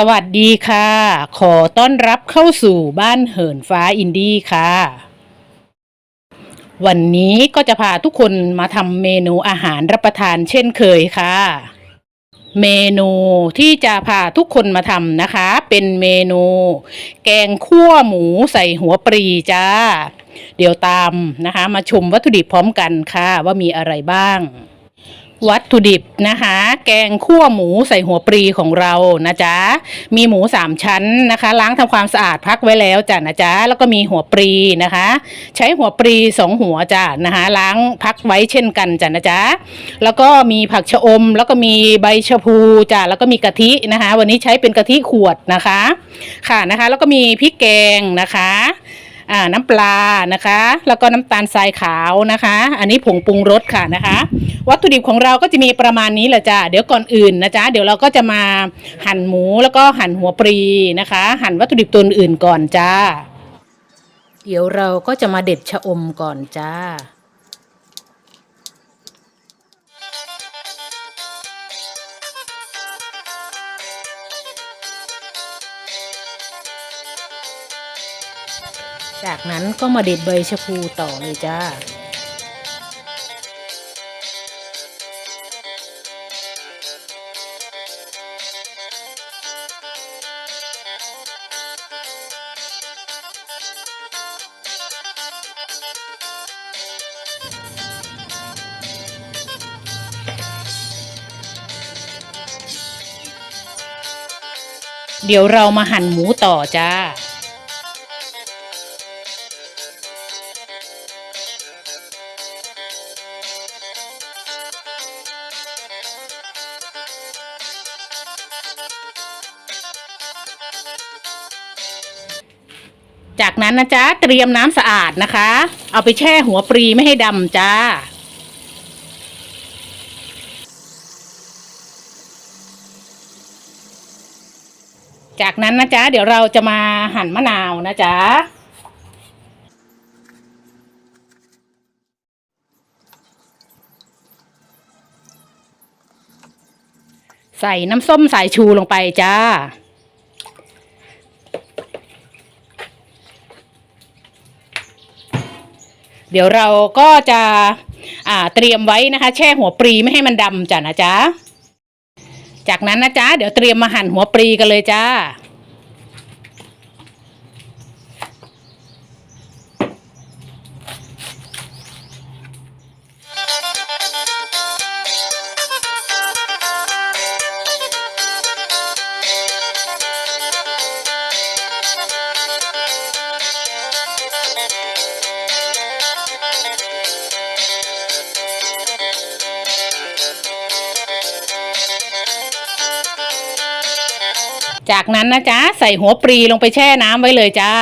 สวัสดีค่ะ ขอต้อนรับเข้าสู่บ้านเหินฟ้าอินดี้ค่ะ วันนี้ก็จะพาทุกคนมาทำเมนูอาหารรับประทานเช่นเคยค่ะ เมนูที่จะพาทุกคนมาทำนะคะ เป็นเมนู แกงคั่วหมูใส่หัวปรีจ้า เดี๋ยวตามนะคะ มาชมวัตถุดิบพร้อมกันค่ะ ว่ามีอะไรบ้าง วัตถุดิบนะคะ แกงคั่วหมูใส่หัวปรีของเรานะจ๊ะมีหมูสามชั้นนะคะ ล้างทำความสะอาดพักไว้แล้วจ้ะนะจ๊ะแล้วก็มีหัวปรีนะคะ ใช้หัวปรีสองหัวจ้ะนะคะล้างพักไว้เช่นกันจ้ะนะจ๊ะแล้วก็มีผักชะอม แล้วก็มีใบชะพูจ้ะแล้วก็มีกะทินะคะ วันนี้ใช้เป็นกะทิขวดนะคะค่ะนะคะ แล้วก็มีพริกแกงนะคะ อ่าน้ำปลานะคะ แล้วก็น้ำตาลทรายขาวนะคะ อันนี้ผงปรุงรสค่ะนะคะ วัตถุดิบของเราก็จะมีประมาณนี้แหละจ้ะเดี๋ยวก่อนอื่นนะจ๊ะเดี๋ยวเราก็จะมาหั่นหมูแล้วก็หั่นหัวปรีนะคะ หั่นวัตถุดิบตัวอื่นก่อนจ้าเดี๋ยวเราก็จะมาเด็ดชะอมก่อนจ้า จากนั้นก็มาเด็ดใบชะพูต่อเลยจ้าเดี๋ยวเรามาหั่นหมูต่อจ้า จากนั้นนะจ๊ะเตรียมน้ำสะอาดนะคะ เอาไปแช่หัวปรีไม่ให้ดำจ้าจากนั้นนะจ๊ะเดี๋ยวเราจะมาหั่นมะนาวนะจ๊ะใส่น้ำส้มสายชูลงไปจ้า ดี๋ยวเราก็จะอ่าเตรียมไว้นะคะ แช่หัวปรีไม่ให้มันดำจ้ะนะจ๊ะ จากนั้นนะจ๊ะเดี๋ยวเตรียมมาหั่นหัวปรีกันเลยจ้า จากนั้นนะจ๊ะใส่หัวปรีลงไปแช่น้ำไว้เลยจ้า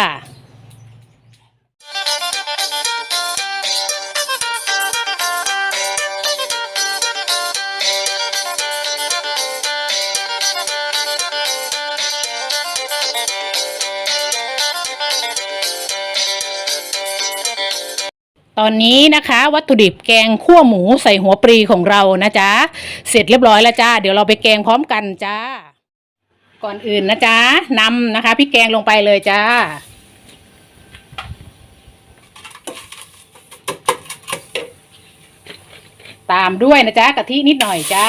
ตอนนี้นะคะ วัตถุดิบแกงคั่วหมูใส่หัวปรีของเรานะจ๊ะ เสร็จเรียบร้อยแล้วจ้า เดี๋ยวเราไปแกงพร้อมกันจ้า ก่อนอื่นนะจ๊ะนำนะคะพริกแกงลงไปเลยจ้า ตามด้วยนะจ๊ะกะทินิดหน่อยจ้า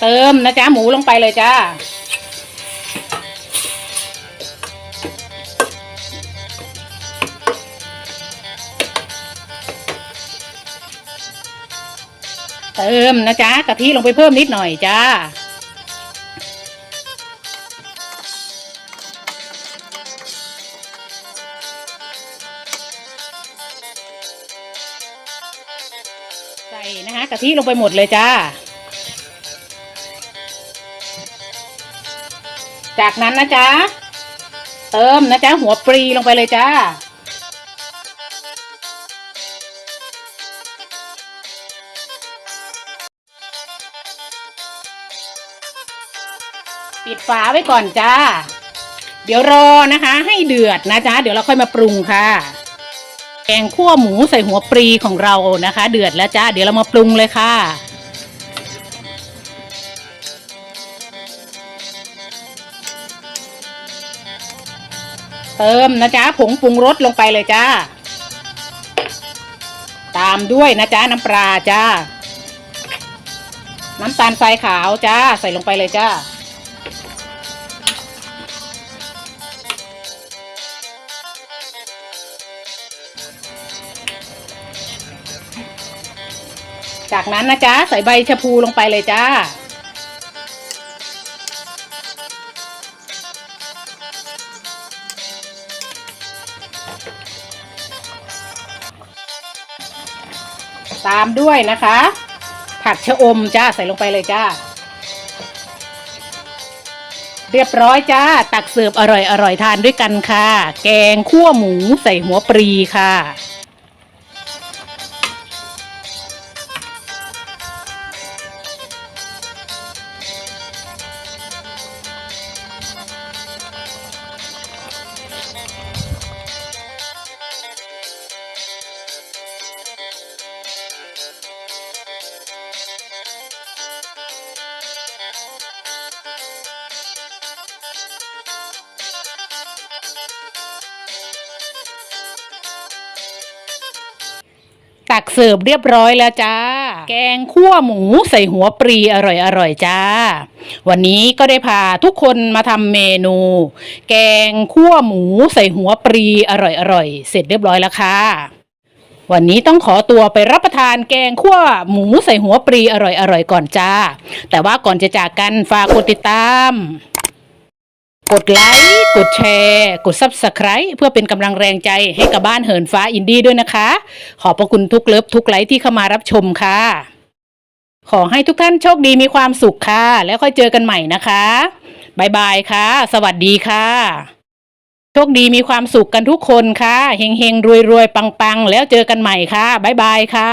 เติมนะจ๊ะหมูลงไปเลยจ้า เติมนะจ๊ะกะทิลงไปเพิ่มนิดหน่อยจ้าใส่นะคะกะทิลงไปหมดเลยจ้า จากนั้นนะจ๊ะเติมนะจ๊ะหัวปรีลงไปเลยจ้า ปิดฝาไว้ก่อนจ้า เดี๋ยวรอนะคะ ให้เดือดนะจ๊ะเดี๋ยวเราค่อยมาปรุงค่ะ แกงคั่วหมูใส่หัวปรีของเรานะคะ เดือดแล้วจ้าเดี๋ยวเรามาปรุงเลยค่ะเติมนะจ๊ะผงปรุงรสลงไปเลยจ้า ตามด้วยนะจ๊ะน้ำปลาจ้า น้ำตาลทรายขาวจ้า ใส่ลงไปเลยจ้า จากนั้นนะจ๊ะใส่ใบชะพูลงไปเลยจ้า ตามด้วยนะคะ ผักชะอมจ้าใส่ลงไปเลยจ้า เรียบร้อยจ้า ตักเสิร์ฟอร่อยอร่อยทานด้วยกันค่ะ แกงคั่วหมูใส่หัวปรีค่ะ ตักเสิร์ฟเรียบร้อยแล้วจ้า แกงคั่วหมูใส่หัวปรีอร่อยอร่อยจ้า วันนี้ก็ได้พาทุกคนมาทำเมนู แกงคั่วหมูใส่หัวปรีอร่อยอร่อยเสร็จเรียบร้อยแล้วค่ะ วันนี้ต้องขอตัวไปรับประทานแกงคั่วหมูใส่หัวปรีอร่อยอร่อยก่อนจ้า แต่ว่าก่อนจะจากกันฝากกดติดตาม กดไลค์ กดแชร์ กด Subscribe เพื่อเป็นกำลังแรงใจให้กับบ้านเหินฟ้าอินดี้ด้วยนะคะ ขอบพระคุณทุกเลิฟทุกไลค์ที่เข้ามารับชมค่ะ ขอให้ทุกท่านโชคดีมีความสุขค่ะ แล้วค่อยเจอกันใหม่นะคะบายบายค่ะ สวัสดีค่ะ โชคดีมีความสุขกันทุกคนค่ะเฮงเฮงรวยรวยๆปังแล้วเจอกันใหม่ค่ะบายบายค่ะ